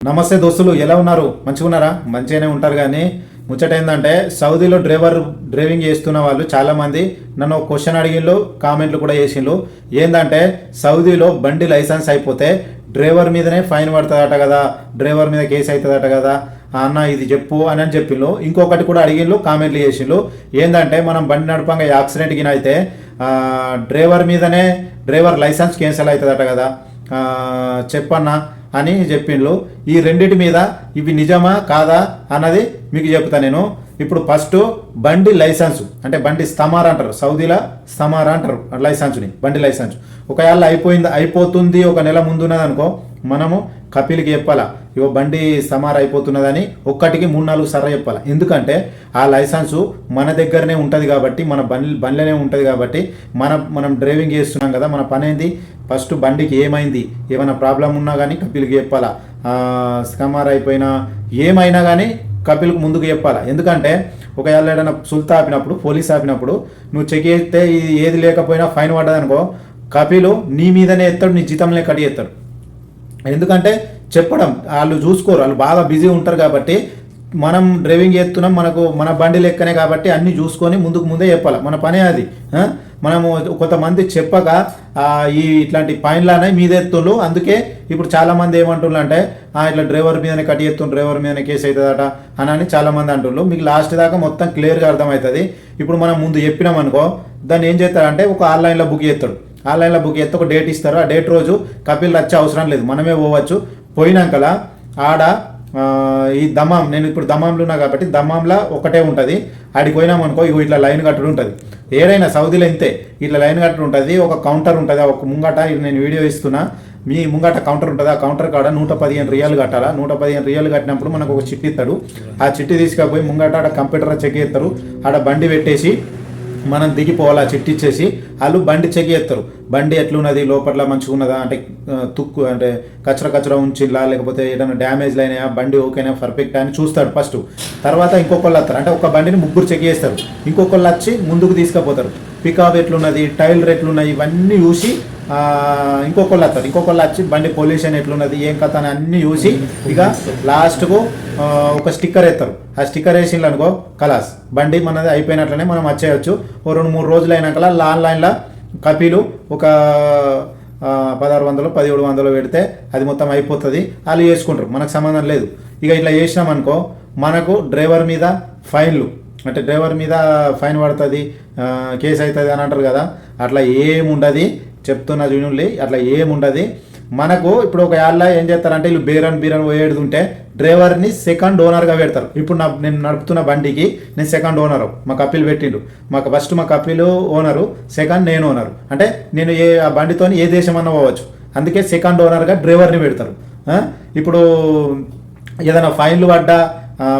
నమస్తే దోస్తులు ఎలా ఉన్నారు? మంచిగా ఉన్నారా మంచిగానే ఉంటారు కానీ ముచ్చట ఏంటంటే సౌదీలో డ్రైవర్ డ్రైవింగ్ చేస్తున్న వాళ్ళు చాలామంది నన్ను క్వశ్చన్ అడిగిండ్రు కామెంట్లు కూడా చేసిండ్రు ఏంటంటే సౌదీలో బండి లైసెన్స్ అయిపోతే డ్రైవర్ మీదనే ఫైన్ పడుతుందట కదా డ్రైవర్ మీద కేసు అవుతుందట కదా అన్న ఇది చెప్పు అని అని చెప్పిండ్రు ఇంకొకటి కూడా అడిగిండ్రు కామెంట్లు చేసిండ్రు ఏంటంటే మనం బండి నడపంగా యాక్సిడెంట్ గిన అయితే డ్రైవర్ మీదనే డ్రైవర్ లైసెన్స్ క్యాన్సిల్ అవుతుందట కదా. చెప్పన్నా అని చెప్పిండ్రు ఈ రెండిటి మీద ఇవి నిజమా కాదా అన్నది మీకు చెప్తా నేను. ఇప్పుడు ఫస్ట్ బండి లైసెన్స్ అంటే బండి స్తమార్ అంటారు. సౌదీలో స్తమార్ అంటారు లైసెన్స్ని బండి లైసెన్స్. ఒకవేళ అయిపోయింది అయిపోతుంది ఒక నెల ముందున్నది అనుకో మనము కపిల్కి చెప్పాలా ఇగో బండి సమార్ అయిపోతున్నదని ఒక్కటికి మూడు నాలుగు సార్లు చెప్పాలి. ఎందుకంటే ఆ లైసెన్సు మన దగ్గరనే ఉంటుంది కాబట్టి మన బండి బండ్లనే ఉంటుంది కాబట్టి మన మనం డ్రైవింగ్ చేస్తున్నాం కదా మన పని ఏంది? ఫస్ట్ బండికి ఏమైంది? ఏమైనా ప్రాబ్లం ఉన్నా కానీ కపిల్కి చెప్పాలా. స్కమార్ అయిపోయినా ఏమైనా కానీ కపిల్కు ముందుకు చెప్పాలా? ఎందుకంటే ఒకవేళ ఏదైనా సుల్తా ఆపినప్పుడు పోలీస్ ఆపినప్పుడు నువ్వు చెక్ చేస్తే ఏది లేకపోయినా ఫైన్ పడ్డదనుకో కపిలు నీ మీదనే ఎత్తాడు నీ జీతంలో కట్ చేస్తాడు. ఎందుకంటే చెప్పడం వాళ్ళు చూసుకోరు వాళ్ళు బాగా బిజీ ఉంటారు కాబట్టి మనం డ్రైవింగ్ చేస్తున్నాం మనకు మన బండి లెక్కనే కాబట్టి అన్నీ చూసుకొని ముందుకు ముందే చెప్పాలి? మన పనే అది మనము కొంతమంది చెప్పక ఈ ఇట్లాంటి పైన్లానే మీద ఎత్తుండ్రు. అందుకే ఇప్పుడు చాలామంది ఏమంటున్నారు అంటే ఇట్లా డ్రైవర్ మీదనే కట్ ఎత్తుండ్రు డ్రైవర్ మీదనే కేసు అవుతుందట అని అని చాలామంది అంటున్నారు మీకు లాస్ట్ దాకా మొత్తం క్లియర్గా అర్థమవుతుంది. ఇప్పుడు మనం ముందు చెప్పినాం అనుకో దాన్ని ఏం చేస్తాడంటే ఒక ఆన్లైన్లో బుక్ చేస్తాడు ఆన్లైన్లో బుక్ చేస్తే ఒక డేట్ ఇస్తారు. ఆ డేట్ రోజు కపిల్ వచ్చే అవసరం లేదు. మనమే పోవచ్చు. పోయినాకలా ఆడ ఈ దమాం నేను ఇప్పుడు దమాంలో ఉన్నా కాబట్టి దమాంలో ఒకటే ఉంటుంది. ఆడికి పోయినాం అనుకో ఇగో ఇట్లా లైన్ కట్టుడు ఉంటుంది. ఏడైనా సౌదీలో ఇంతే ఇట్లా లైన్ కట్టుడు ఉంటుంది ఒక కౌంటర్ ఉంటుంది ఒక ముంగట నేను వీడియో ఇస్తున్నా మీ ముంగట కౌంటర్ ఉంటుంది ఆ కౌంటర్ కాడ నూట పదిహేను రియాలు కట్టాలా? నూట పదిహేను రియాలు కట్టినప్పుడు మనకు ఒక చిట్టి ఇస్తాడు ఆ చిట్టి తీసుకపోయి ముంగట ఆడ కంప్యూటర్ చెక్ చేస్తారు ఆడ బండి పెట్టేసి మనం దిగిపోవాలి ఆ చిట్టి ఇచ్చేసి వాళ్ళు బండి చెక్ చేస్తారు బండి ఎట్లున్నది? లోపల మంచిగా ఉన్నదా అంటే తుక్కు అంటే కచ్చర కచ్చర ఉంచిల్లా? లేకపోతే ఏదైనా డ్యామేజ్లు అయినాయా బండి ఓకేనా? పర్ఫెక్ట్? అని చూస్తాడు ఫస్ట్. తర్వాత ఇంకొకళ్ళు వస్తారు అంటే ఒక బండిని ముగ్గురు చెక్ చేస్తారు ఇంకొకళ్ళు వచ్చి ముందుకు తీసుకుపోతారు. పికప్ ఎట్లున్నది? టైల్ ఎట్లున్నాయి ఇవన్నీ చూసి ఇంకొకళ్ళు వస్తారు ఇంకొకళ్ళు వచ్చి బండి పొల్యూషన్ ఎట్లున్నది ఏం కథ అని అన్ని చూసి ఇక లాస్ట్కు ఒక స్టిక్కర్ వేస్తారు ఆ స్టిక్కర్ వేసిండ్రు అనుకో కలాస్. బండి మనది అయిపోయినట్లనే మనం వచ్చేయచ్చు. ఓ రెండు మూడు రోజులు అయినాక ఆన్లైన్లో కపీలు ఒక పదహారు వందలు పదిహేడు వందలు పెడితే అది మొత్తం అయిపోతుంది. వాళ్ళు చేసుకుంటారు. మనకు సంబంధం లేదు. ఇక ఇట్లా చేసినాం అనుకో మనకు డ్రైవర్ మీద ఫైన్లు. అంటే డ్రైవర్ మీద ఫైన్ పడుతుంది కేసు అవుతుంది అని అంటారు కదా అట్లా ఏముండదు. చెప్తున్నా చూడండి అట్లా ఏముండదు. మనకు ఇప్పుడు ఒక యాళ్ళ ఏం చేస్తారంటే వీళ్ళు బీరన్ బీరన్ పోయేడుతుంటే డ్రైవర్ని సెకండ్ ఓనర్గా పెడతారు. ఇప్పుడు నా నేను నడుపుతున్న బండికి నేను సెకండ్ ఓనరు మా కపిల్ పెట్టిండు. మాకు ఫస్ట్ మా కపిల్ ఓనరు సెకండ్ నేను ఓనరు. అంటే నేను ఏ ఆ బండితో ఏ దేశం అన్నా పోవచ్చు. అందుకే సెకండ్ ఓనర్గా డ్రైవర్ని పెడతారు. ఇప్పుడు ఏదైనా ఫైన్లు పడ్డా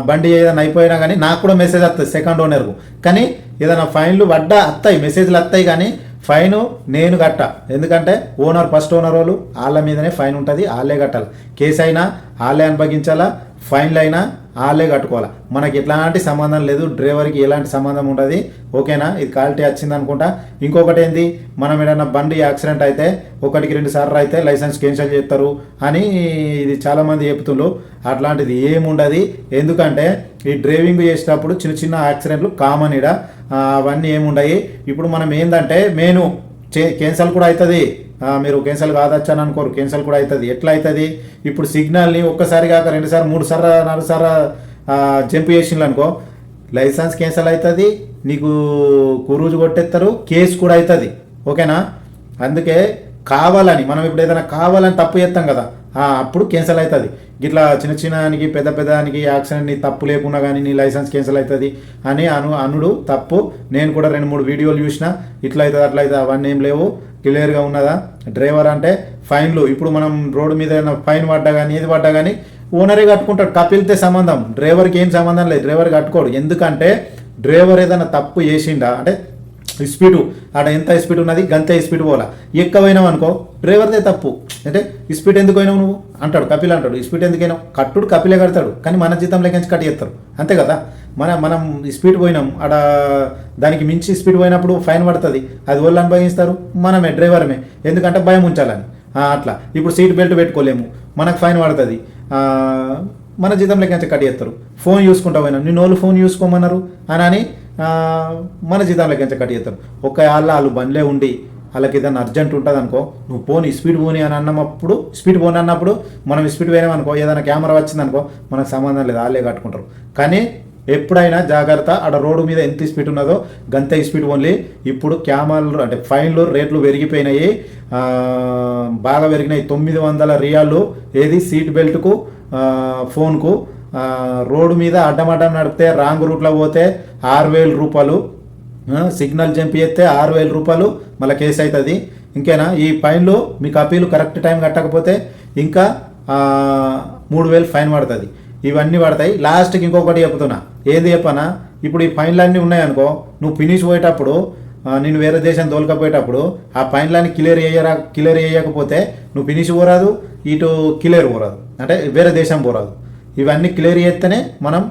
బండి ఏదైనా అయిపోయినా కానీ నాకు కూడా మెసేజ్ వస్తుంది సెకండ్ ఓనర్కు. కానీ ఏదైనా ఫైన్లు పడ్డా వస్తాయి మెసేజ్లు వస్తాయి కానీ ఫైన్ నేను కట్ట. ఎందుకంటే ఓనర్ ఫస్ట్ ఓనర్ వాళ్ళు వాళ్ళ మీదనే ఫైన్ ఉంటుంది వాళ్ళే కట్టాలి. కేసు అయినా వాళ్ళే అనుభవించాలా? ఫైన్లు అయినా వాళ్ళే కట్టుకోవాలి? మనకి ఎట్లాంటి సంబంధం లేదు డ్రైవర్కి ఎలాంటి సంబంధం ఉండదు. ఓకేనా? ఇది క్వాలిటీ వచ్చింది అనుకుంటా. ఇంకొకటి ఏంది? మనం ఏదైనా బండి యాక్సిడెంట్ అయితే ఒకటికి రెండు సార్లు అయితే లైసెన్స్ క్యాన్సిల్ చేస్తారు అని ఇది చాలామంది చెప్తుండ్రు. అట్లాంటిది ఏముండదు? ఎందుకంటే ఈ డ్రైవింగ్ చేసేటప్పుడు చిన్న చిన్న యాక్సిడెంట్లు కామన్ ఇడ అవన్నీ ఏముండయి? ఇప్పుడు మనం ఏంటంటే మెయిన్ క్యాన్సల్ కూడా అవుతుంది మీరు క్యాన్సిల్ కాదచ్చాను అనుకోరు. క్యాన్సిల్ కూడా అవుతుంది ఎట్లా అవుతుంది ఇప్పుడు సిగ్నల్ని ఒక్కసారి కాక రెండుసార్లు మూడు సార్లు నాలుగు సార్లు జంప్ చేసిండ్రు అనుకో లైసెన్స్ క్యాన్సల్ అవుతుంది నీకు కురూజు కొట్టేస్తారు కేసు కూడా అవుతుంది ఓకేనా అందుకే కావాలని మనం ఇప్పుడు ఏదైనా కావాలని తప్పు చేస్తాం కదా అప్పుడు క్యాన్సల్ అవుతుంది ఇట్లా చిన్న చిన్నదానికి పెద్ద పెద్దదానికి యాక్సిడెంట్ నీ తప్పు లేకున్నా కానీ నీ లైసెన్స్ క్యాన్సల్ అవుతుంది అని అను అనుడు తప్పు. నేను కూడా రెండు మూడు వీడియోలు చూసిన ఇట్లా అవుతుంది అట్లా అవుతుంది అవన్నీ ఏం లేవు. క్లియర్గా ఉన్నదా? డ్రైవర్ అంటే ఫైన్లు. ఇప్పుడు మనం రోడ్డు మీద ఏదైనా ఫైన్ పడ్డా కానీ ఏది పడ్డా కానీ ఓనరే కట్టుకుంటాడు. కపిల్తే సంబంధం. డ్రైవర్కి ఏం సంబంధం లేదు. డ్రైవర్ కట్టుకోడు. ఎందుకంటే డ్రైవర్ ఏదైనా తప్పు చేసిండా? అంటే స్పీడు ఆడ ఎంత స్పీడ్ ఉన్నది గంత స్పీడ్ పోలా ఎక్కువ పోయినావు అనుకో డ్రైవర్దే తప్పు. అంటే స్పీడ్ ఎందుకు అయినావు నువ్వు? అంటాడు కపిల్ అంటాడు స్పీడ్ ఎందుకైనావు కట్టుడు కపిలే కడతాడు కానీ మన జీతం లెక్కించి కట్ చేస్తారు. అంతే కదా? మన మనం స్పీడ్ పోయినాం ఆడ దానికి మించి స్పీడ్ పోయినప్పుడు ఫైన్ పడుతుంది. అది వాళ్ళు అనుభవిస్తారు మనమే డ్రైవర్మే. ఎందుకంటే భయం ఉంచాలని. అట్లా. ఇప్పుడు సీట్ బెల్ట్ పెట్టుకోలేము. మనకు ఫైన్ పడుతుంది. మన జీతం లెక్క కట్ చేస్తారు? ఫోన్ చూసుకుంటా పోయినాం. నిన్ను వాళ్ళు ఫోన్ చూసుకోమన్నారు అని అని మన జీతం లెక్క కట్ చేస్తారు? ఒక వాళ్ళ వాళ్ళు బండ్లే ఉండి వాళ్ళకి ఏదైనా అర్జెంట్ ఉంటుంది అనుకో నువ్వు పోని స్పీడ్ పోని అని అన్నప్పుడు స్పీడ్ పోని అన్నప్పుడు మనం స్పీడ్ పోయినాం అనుకో ఏదైనా కెమెరా వచ్చింది అనుకో మనకు సంబంధం లేదు వాళ్ళే కట్టుకుంటారు. కానీ ఎప్పుడైనా జాగ్రత్త ఆడ రోడ్డు మీద ఎంత స్పీడ్ ఉన్నదో గంత స్పీడ్ ఓన్లీ. ఇప్పుడు కెమెరాలు అంటే ఫైన్లు రేట్లు పెరిగిపోయినాయి. బాగా పెరిగినాయి. తొమ్మిది వందల రియాలు ఏది? సీట్ బెల్ట్కు ఫోన్కు రోడ్డు మీద అడ్డమడ్డం నడిపితే రాంగ్ రూట్లో పోతే ఆరు వేల రూపాయలు సిగ్నల్ జంప్ చేస్తే ఆరు వేల రూపాయలు మళ్ళీ కేసు అవుతుంది. ఇంకేనా? ఈ ఫైన్లు మీకు అప్పీలు కరెక్ట్ టైం కట్టకపోతే ఇంకా మూడు వేలు ఫైన్ పడుతుంది. ఇవన్నీ పడతాయి. లాస్ట్కి ఇంకొకటి చెప్తున్నా. ఏది చెప్పనా? ఇప్పుడు ఈ ఫైన్లు అన్నీ ఉన్నాయనుకో నువ్వు ఫినిష్ పోయేటప్పుడు నేను వేరే దేశం తోలుకపోయేటప్పుడు ఆ ఫైన్లన్నీ క్లియర్ చేయరా క్లియర్ చేయకపోతే నువ్వు ఫినిష్ పోరాదు ఇటు క్లియర్ పోరాదు. అంటే వేరే దేశం పోరాదు. ఇవన్నీ క్లియర్ చేస్తేనే మనం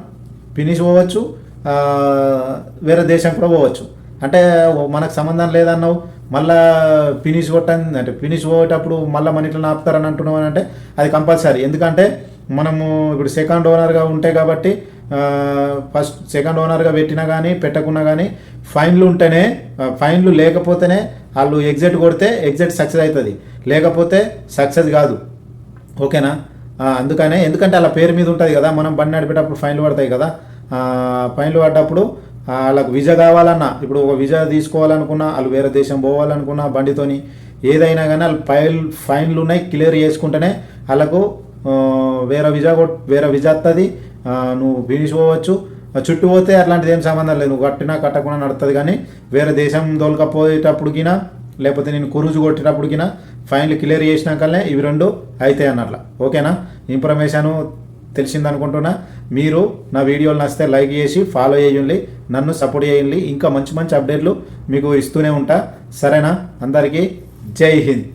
ఫినిష్ పోవచ్చు వేరే దేశం కూడా పోవచ్చు. అంటే మనకు సంబంధం లేదన్నావు మళ్ళా ఫినిష్ కొట్టని అంటే ఫినిష్ పోయేటప్పుడు మళ్ళీ మన ఇట్లా ఆపుతారని అంటున్నావు అని అంటే అది కంపల్సరీ ఎందుకంటే మనము ఇప్పుడు సెకండ్ ఓనర్గా ఉంటే కాబట్టి ఫస్ట్ సెకండ్ ఓనర్గా పెట్టినా కానీ పెట్టకున్నా కానీ ఫైన్లు ఉంటేనే ఫైన్లు లేకపోతేనే వాళ్ళు ఎగ్జిట్ కొడితే ఎగ్జిట్ సక్సెస్ అవుతుంది. లేకపోతే సక్సెస్ కాదు. ఓకేనా? అందుకనే ఎందుకంటే అలా పేరు మీద ఉంటుంది కదా మనం బండి నడిపేటప్పుడు ఫైన్లు పడతాయి కదా ఫైన్లు పడ్డప్పుడు వాళ్ళకు వాళ్ళకి విజా కావాలన్నా ఇప్పుడు ఒక విజా తీసుకోవాలనుకున్నా వాళ్ళు వేరే దేశం పోవాలనుకున్నా బండితోని ఏదైనా కానీ వాళ్ళు ఫైల్ ఫైన్లు ఉన్నాయి క్లియర్ చేసుకుంటేనే వాళ్ళకు వేరే విజా వేరే విజా వస్తుంది నువ్వు ఫినిష్ పోవచ్చు చుట్టూ పోతే అట్లాంటిది ఏం సంబంధం లేదు నువ్వు కట్టినా కట్టకుండా నడుస్తుంది కానీ వేరే దేశం దొలకపోయేటప్పుడుకినా లేకపోతే నేను కురుజు కొట్టేటప్పటికినా ఫైన్లు క్లియర్ చేసినాకనే ఇవి రెండు అవుతాయి అన్నట్ల. ఓకేనా? ఇన్ఫర్మేషన్ తెలిసింది అనుకుంటున్నా మీరు నా వీడియోలు నచ్చితే లైక్ చేసి ఫాలో చేయండి నన్ను సపోర్ట్ చేయండి. ఇంకా మంచి మంచి అప్డేట్లు మీకు ఇస్తూనే ఉంటా. సరేనా? అందరికీ జై హింద్.